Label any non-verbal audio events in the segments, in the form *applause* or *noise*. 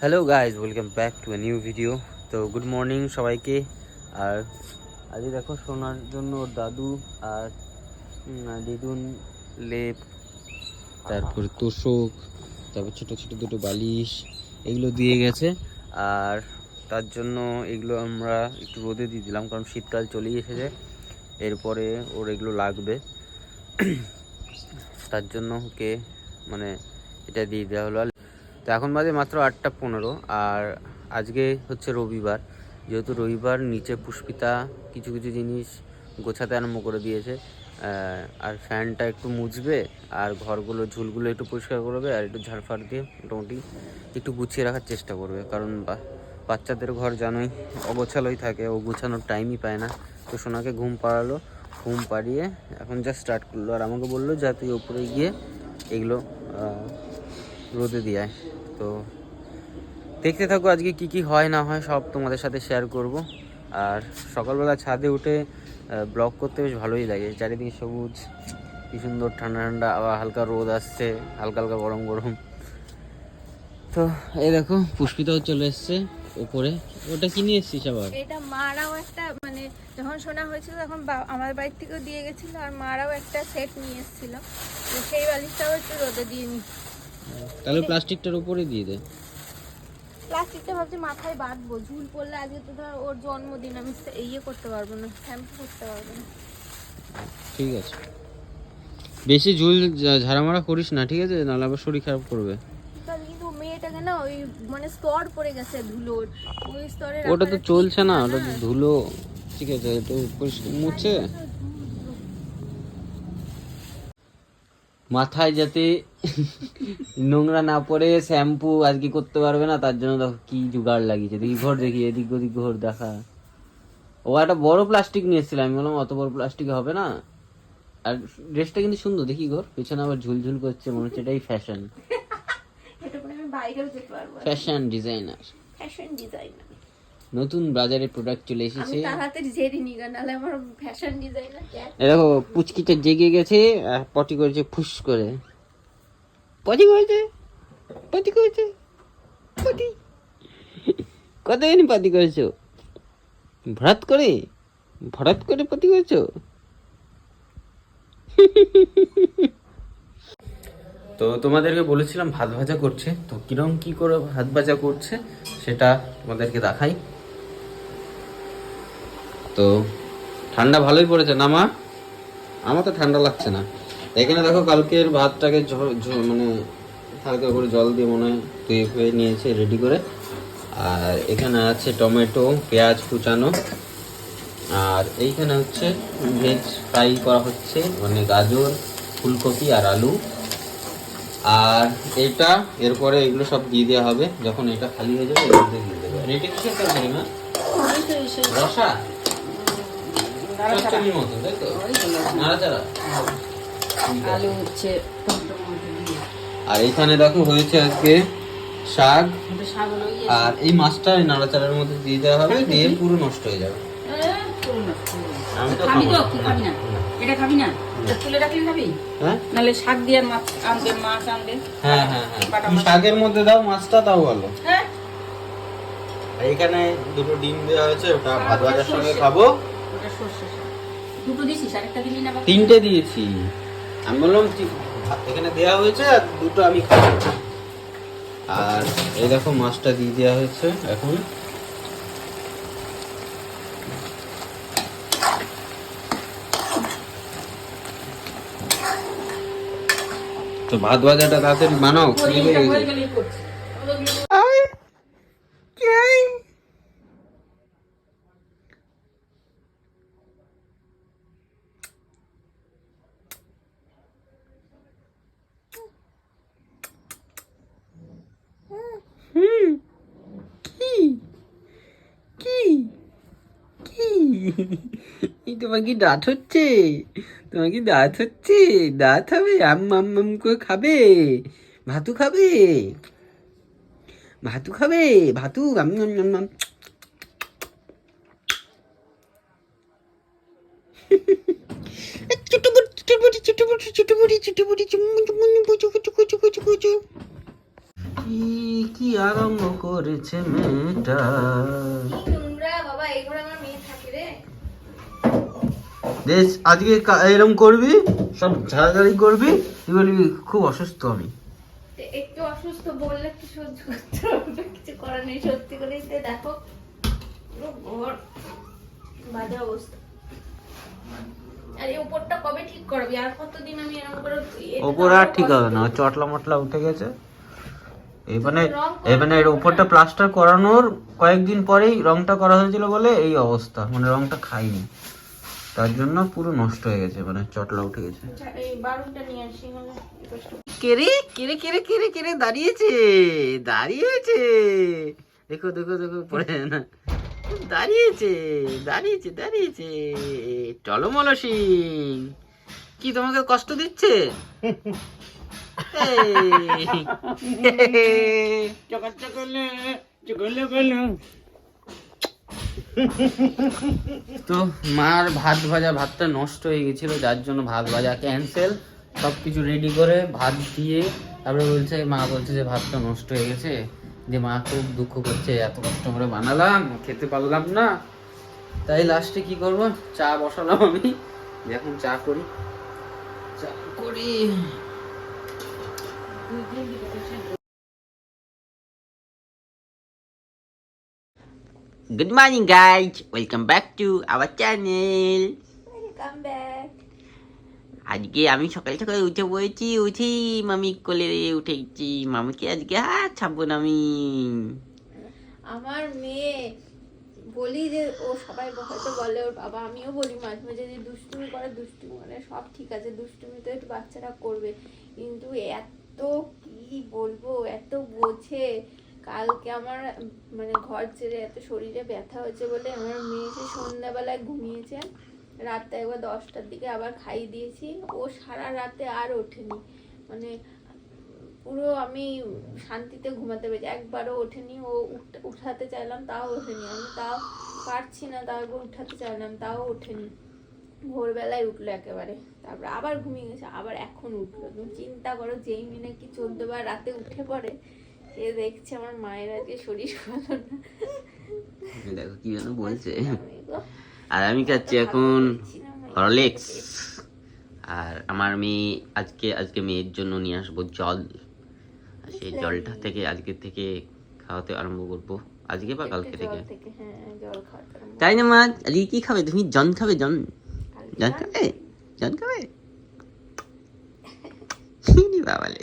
Hello guys welcome back to a new video তো good morning সবাইকে। আর আজকে দেখো শোনার জন্য ওর দাদু আর দিদুন লেপ, তারপরে তোষক, তারপর ছোট ছোট দুটো বালিশ, এগুলো দিয়ে গেছে। আর তার জন্য এগুলো আমরা একটু রোদে দিয়ে দিলাম, কারণ শীতকাল চলেই এসেছে। এরপরে ওর এগুলো লাগবে। তার জন্য ওকে মানে এটা দিয়ে দেওয়া হলো। তো এখন বাজে মাত্র আটটা পনেরো আর আজকে হচ্ছে রবিবার। যেহেতু রবিবার নিচে পুষ্পিতা কিছু কিছু জিনিস গোছাতে আরম্ভ করে দিয়েছে আর ফ্যানটা একটু মুছবে আর ঘরগুলো, ঝুলগুলো একটু পরিষ্কার করবে আর একটু ঝাড়ফাড় দিয়ে মোটামুটি একটু গুছিয়ে রাখার চেষ্টা করবে। কারণ বা- বাচ্চাদের ঘর জানোই অগোছালোই থাকে, ও গুছানোর টাইমই পায় না। তো সোনাকে ঘুম পাড়ালো, ঘুম পাড়িয়ে এখন যা স্টার্ট করল। আর আমাকে বলল যা তুই ওপরে গিয়ে এগুলো রোদে দিয়ে আয়। তো দেখতে থাকো আজকে কি কি হয় না হয়, সব তোমাদের সাথে শেয়ার করব। আর সকালবেলা ছাদে উঠে ব্লগ করতে বেশ ভালোই লাগে। চারিদিকে সবুজ, কি সুন্দর ঠান্ডা ঠান্ডা আবার হালকা রোদ আসছে, হালকা হালকা গরম গরম। তো এই দেখো, পুষ্পিতাও চলে এসছে ওপরে ওটা কি নিয়ে এসছিস আবার? এটা মারাও একটা মানে যখন শোনা হয়েছিল তখন আমার বাড়ির থেকেও দিয়ে গেছিল, আর মারাও একটা সেট নিয়ে এসেছিল। সেই বালিশটাও একটু রোদে দিয়ে নি। তাহলে প্লাস্টিকটার উপরে দিয়ে দে। প্লাস্টিকটা ভাবছি মাথায় বাঁধবো ঝুল পড়লে আজকে তো ধর ওর জন্মদিন আমি ইয়ে করতে পারব না শ্যাম্পু করতে পারব না। ঠিক আছে। বেশি ঝুল ঝাড়ামারা করিস না ঠিক আছে? নাহলে আবার শরীর খারাপ করবে। তাহলে কিন্তু মেয়েটাকে না ওই মানে স্তর পড়ে গেছে ধুলোর ওই স্তরে ওটা তো চলছে না ওটা তো ধুলো। ঠিক আছে মুছে। মাথায় যাতে নোংরা না পড়ে শ্যাম্পু আজকে করতে পারবে না তার জন্য দেখো কি জোগাড় লাগিয়েছে। দেখি ঘর দেখি এদিক ওদিক ঘর দেখা। ও একটা বড় প্লাস্টিক নিয়ে এসেছিল আমি বললাম অত বড় প্লাস্টিক হবে না? আর ড্রেসটা কিন্তু সুন্দর দেখি ঘর। পেছনে আবার ঝুলঝুল করছে মনে হচ্ছে এটাই ফ্যাশন *laughs* এটা করে আমি বাইরেও যেতে পারব। ফ্যাশন ডিজাইনার ফ্যাশন ডিজাইনার নতুন বাজারে প্রোডাক্ট চলে এসেছে। তাড়াতাড়ি জেরি নি গা আমার ফ্যাশন ডিজাইনার এ দেখো পুচকিটা জেগে গেছে আর পটি করেছে ফুস করে। পটি করেছে? পটি করেছে? পটি? কতদিন পটি করেছ? ভরাত করে? ভরাত করে পটি করেছ? তো তোমাদেরকে বলেছিলাম ভাত ভাজা করছে তো কিরম কি করে ভাত ভাজা করছে সেটা তোমাদেরকে দেখাই। তো ঠান্ডা ভালোই পড়েছে না মা? আমার তো ঠান্ডা লাগছে না। এখানে দেখো কালকের ভাতটাকে মানে হালকা করে জল দিয়ে মনে হয় ধুয়ে ফুয়ে নিয়েছে রেডি করে। আর এখানে আছে টমেটো পেঁয়াজ কুচানো। আর এইখানে হচ্ছে ভেজ ফ্রাই করা হচ্ছে মানে গাজর ফুলকপি আর আলু। আর এটা এরপরে এগুলো সব দিয়ে দেওয়া হবে। যখন এটা খালি হয়ে যাবে মধ্যে দিয়ে দেবে। আর এটা কিসের তরকারি না রসা? মতো তাই তো? নাড়াচাড়া আলু হচ্ছে টমেটোর মধ্যে দিয়ে। আর দেখো হয়েছে আজকে শাক। ইয়ে আর এই মাছটা নাড়াচাড়ার মধ্যে দিয়ে দেওয়া হবে দিয়ে পুরো নষ্ট হয়ে যাবে। পুরো নষ্ট যাবে। আমি তো খাবি তো? খাব কি না। খাবি না? এটা খাবি না? তুলে রাখলে খাবি? নাহলে শাক দিয়ে মাছ আনবে মাছ আনবে। হ্যাঁ হ্যাঁ বাটা তুমি মাছ। শাকের মধ্যে দাও মাছটা তাও ভালো। হ্যাঁ? এখানে দুটো ডিম দেওয়া হয়েছে ওটা ভাত ভাজার সঙ্গে খাব। সর্ষে শাক দুটো দিছিস আরেকটা দিলি না বাবা? তিনটে দিয়েছি। আমি বললাম এখানে দেওয়া হয়েছে আর দুটো আমি খাব। আর এই দেখো মাছটা দিয়ে দেওয়া হয়েছে এখন। তো ভাত ভাজাটা তাড়াতাড়ি বানাও খিদে এটা পেয়ে হয়ে গেছে। গেলেই করছি। ওগুলো হুম কি কি কি এই *laughs* তোমার কি দাঁত হচ্ছে? তোমার কি দাঁত হচ্ছে? দাঁত হবে, আম আম করে খাবে। ভাতু খাবে? ভাতু খাবে? ভাতু, আম আম আম আম। ছোট বুড়ি ছোট বুড়ি ছোট বুড়ি ছোট বুড়ি ছোট বুড়ি চুমু চুমু চুমু চুমু চুমু চুমু চুমু কি কি আরম্ভ করেছে মেয়েটা কি নোংরা বাবা এই ঘরে আমার মেয়ে থাকে রে বেশ আজকে এরম করবি সব ঝাড়াঝাড়ি করবি তুই বলবি খুব অসুস্থ আমি। একটু অসুস্থ বললে কি সহ্য করতে হবে কিছু করার নেই সত্যি করেই দেখো ঘর বাজে অবস্থা। আর এই উপরটা কবে ঠিক করবি? আর কতদিন আমি এরকম করে তো আর ঠিক হবে না চটলা মটলা উঠে গেছে। করা এবারে এর উপরটা প্লাস্টার করানোর কয়েকদিন পরেই রংটা করা হয়েছিল বলে এই অবস্থা মানে রংটা খাইনি। তার জন্য পুরো নষ্ট হয়ে গেছে মানে চটলা উঠে গেছে। আচ্ছা, কেরে কেরে কেরে কেরে কেরে দাঁড়িয়েছে দাঁড়িয়েছে। দেখো দেখো দেখো পড়ে না। দাঁড়িয়েছে দাঁড়িয়েছে দাঁড়িয়েছে। টলমল সিং কি তোমাকে কষ্ট দিচ্ছে? তো মার ভাত ভাজা, ভাতটা নষ্ট হয়ে গেছিল, যার জন্য ভাত ভাজা ক্যান্সেল সব কিছু রেডি করে ভাত দিয়ে তারপরে বলছে, মা বলছে যে ভাতটা নষ্ট হয়ে গেছে। যে মা খুব দুঃখ করছে, এত কষ্ট করে বানালাম, খেতে পারলাম না। তাই লাস্টে কি করব? চা বসালাম আমি। এখন চা করি। চা করি। Good morning guys, welcome back to our channel. Welcome back. আজকে আমি সকাল সকাল উঠে পড়েছি উঠি মামি কোলে উঠে গেছি মামিকে আজকে হাত ছাপবো না আমি আমার মেয়ে বলি যে ও সবাই হয়তো বলে ওর বাবা আমিও বলি মাঝে মাঝে যে দুষ্টুমি করে দুষ্টুমি মানে সব ঠিক আছে দুষ্টুমি তো একটু বাচ্চারা করবে কিন্তু এত কি বলব এত বোঝে কালকে আমার মানে ঘর ছেড়ে এত শরীরে ব্যথা হয়েছে বলে আমার মেয়ে এসে সন্ধ্যাবেলায় ঘুমিয়েছে। রাতে একবার দশটার দিকে আবার খাইয়ে দিয়েছি। ও সারা রাতে আর ওঠেনি। মানে পুরো আমি শান্তিতে ঘুমাতে পেরেছি। একবারও ওঠেনি। ও উঠ- উঠাতে চাইলাম, তাও ওঠেনি। আমি তাও পারছি না, তাও একবার উঠাতে চাইলাম, তাও ওঠেনি। ভোরবেলায় উঠল একেবারে। তারপর আবার ঘুমিয়ে গেছে, আবার এখন উঠল। তুমি চিন্তা করো, যেই মিনে কি চোদ্দ বার রাতে উঠে পড়ে সে দেখছে আমার মায়ের আজকে শরীর ভালো না। দেখো কি যেন বলছে। আর আমি খাচ্ছি এখন হরলিক্স আর আমার মেয়ে আজকে আজকে মেয়ের জন্য নিয়ে আসব জল। সেই জলটা থেকে আজকে থেকে খাওয়াতে আরম্ভ করব। আজকে বা কালকে থেকে? হ্যাঁ জল তাই না মা? আজকে কি খাবে? তুমি জন খাবে জন। জন খাবে? জন খাবে? *laughs* বাবালে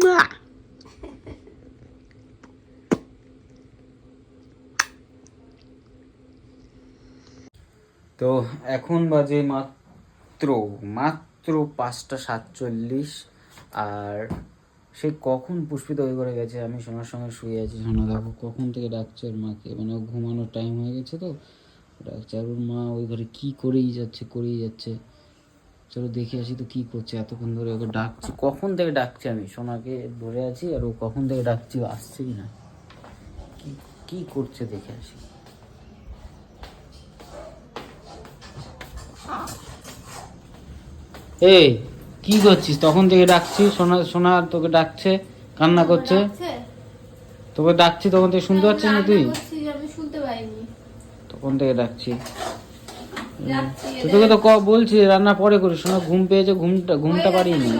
মুয়া। তো এখন বাজে মাত্র মাত্র পাঁচটা সাতচল্লিশ। আর সে কখন পুষ্পিত ওই করে গেছে? আমি সোনার সঙ্গে শুয়ে আছি। সোনা দেখো, কখন থেকে ডাকছে ওর মাকে? মানে ও ঘুমানোর টাইম হয়ে গেছে তো। ডাকছে, আর ওর মা ওই ঘরে কী করেই যাচ্ছে করেই যাচ্ছে। চলো দেখে আসি তো কী করছে, এতক্ষণ ধরে ওকে ডাকছি। কখন থেকে ডাকছি আমি? সোনাকে ধরে আছি, আর ও কখন থেকে ডাকছি, ও আসছেই না কি কি করছে দেখে আসি। এই কি করছিস? তখন থেকে ডাকছি সোনা সোনা তোকে ডাকছে কান্না করছে। তোকে ডাকছি তখন থেকে শুনতে পাচ্ছিস না তুই? তখন থেকে ডাকছি। তোকে তো ক বলছি রান্না পরে করিস শোনা ঘুম পেয়েছে ঘুমটা ঘুমটা পারিনি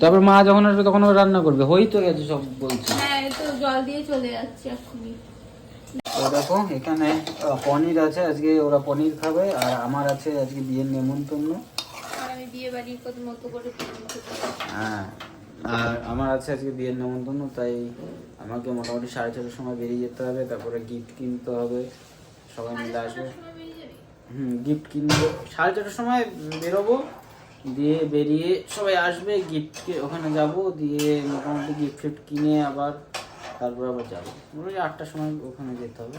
তারপর মা যখন আসবে তখন রান্না করবে। হই তো গেছে সব বলছি। হ্যাঁ তো জল দিয়ে চলে যাচ্ছে এখনই তো দেখো এখানে পনির আছে আজকে ওরা পনির খাবে আর আমার আছে আজকে বিয়ের নেমন্তন্ন। হ্যাঁ আর আমার আছে আজকে বিয়ের নেমন্তন্ন তাই আমাকে মোটামুটি সাড়ে ছটার সময় বেরিয়ে যেতে হবে তারপরে গিফট কিনতে হবে সবাই মিলে আসবে। হুম গিফট কিনবো। সাড়ে ছটার সময় বেরোবো দিয়ে বেরিয়ে সবাই আসবে গিফট ওখানে যাব দিয়ে মোটামুটি গিফট ফিফট কিনে আবার তারপর আবার যাব। মোটামুটি আটটার সময় ওখানে যেতে হবে।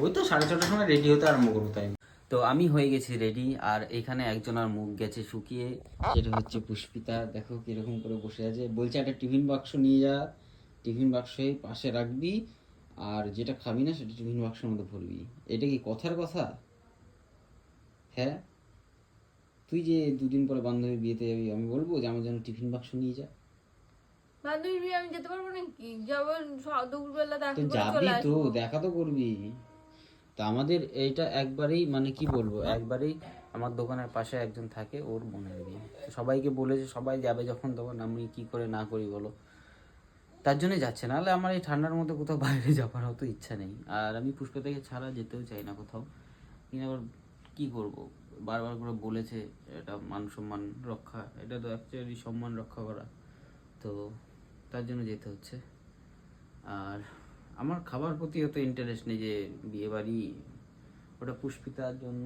ওই তো সাড়ে ছটার সময় রেডি হতে আরম্ভ করব তাই। তো আমি হয়ে গেছি রেডি আর এখানে একজনের মুখ গেছে শুকিয়ে। সেটা হচ্ছে পুষ্পিতা দেখো কীরকম করে বসে আছে। বলছে একটা টিফিন বাক্স নিয়ে যা। টিফিন বাক্সে পাশে রাখবি আর যেটা খাবি না সেটা টিফিন বাক্সের মধ্যে ভরবি। এটা কি কথার কথা? হ্যাঁ? তুই যে দুদিন পরে বান্ধবীর বিয়েতে যাবি আমি বলব যে আমার জন্য টিফিন বাক্স নিয়ে যা। বান্ধবীর বিয়ে আমি যেতে পারব নাকি? যাব দুপুরবেলা দেখা তো যাবি তো দেখা তো করবি। তো আমাদের এইটা একবারেই মানে কি বলব একবারেই আমার দোকানের পাশে একজন থাকে ওর বোনের বিয়ে সবাইকে বলেছে সবাই যাবে যখন তখন আমি কি করে না করি বলো? তার জন্যই যাচ্ছে নাহলে আমার এই ঠান্ডার মধ্যে কোথাও বাইরে যাওয়ার অত ইচ্ছা নেই। আর আমি পুষ্পা থেকে ছাড়া যেতেও চাই না কোথাও। কিন্তু আবার কি করব? বারবার করে বলেছে এটা মান সম্মান রক্ষা এটা তো অ্যাকচুয়ালি সম্মান রক্ষা করা। তো তার জন্য যেতে হচ্ছে। আর আমার খাবার প্রতি অত ইন্টারেস্ট নেই যে বিয়ে বাড়ি ওটা পুষ্পিতার জন্য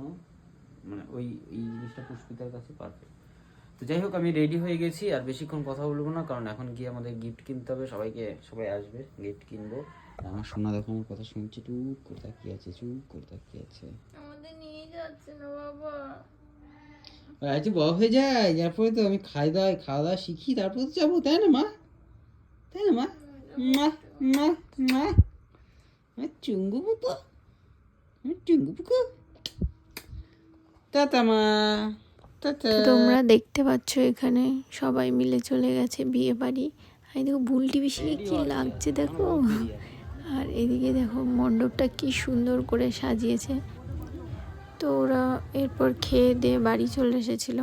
মানে ওই এই জিনিসটা পুষ্পিতার কাছে পারফেক্ট তো যাই হোক আমি রেডি হয়ে গেছি আর বেশিক্ষণ কথা বলব না কারণ এখন গিয়ে আমাদের গিফট কিনতে হবে সবাইকে সবাই আসবে গিফট কিনবো। আমার সোনা দেখো আমার কথা শুনছে চুপ করে তাকিয়ে আছে চুপ করে তাকিয়ে আছে। আমাদের নিয়ে যাচ্ছে না বাবা। আচ্ছা বড় হয়ে যায় তারপরে তো আমি খাই দাওয়া খাওয়া দাওয়া শিখি তারপরে তো যাব তাই না মা? তোমরা দেখতে পাচ্ছ এখানে সবাই মিলে চলে গেছে বিয়ে বাড়ি। আর দেখো বুলটি বেশি কি লাগছে দেখো? আর এদিকে দেখো, মণ্ডপটা কি সুন্দর করে সাজিয়েছে। তো ওরা এরপর খেয়ে দিয়ে বাড়ি চলে এসেছিল।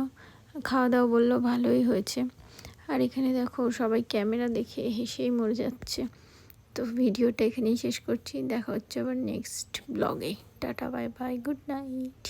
খাওয়া দাওয়া বলল ভালোই হয়েছে। আর এখানে দেখো সবাই ক্যামেরা দেখে হেসেই মরে যাচ্ছে। তো ভিডিওটা এখানেই শেষ করছি। দেখা হচ্ছে আবার নেক্সট ব্লগে tata bye bye good night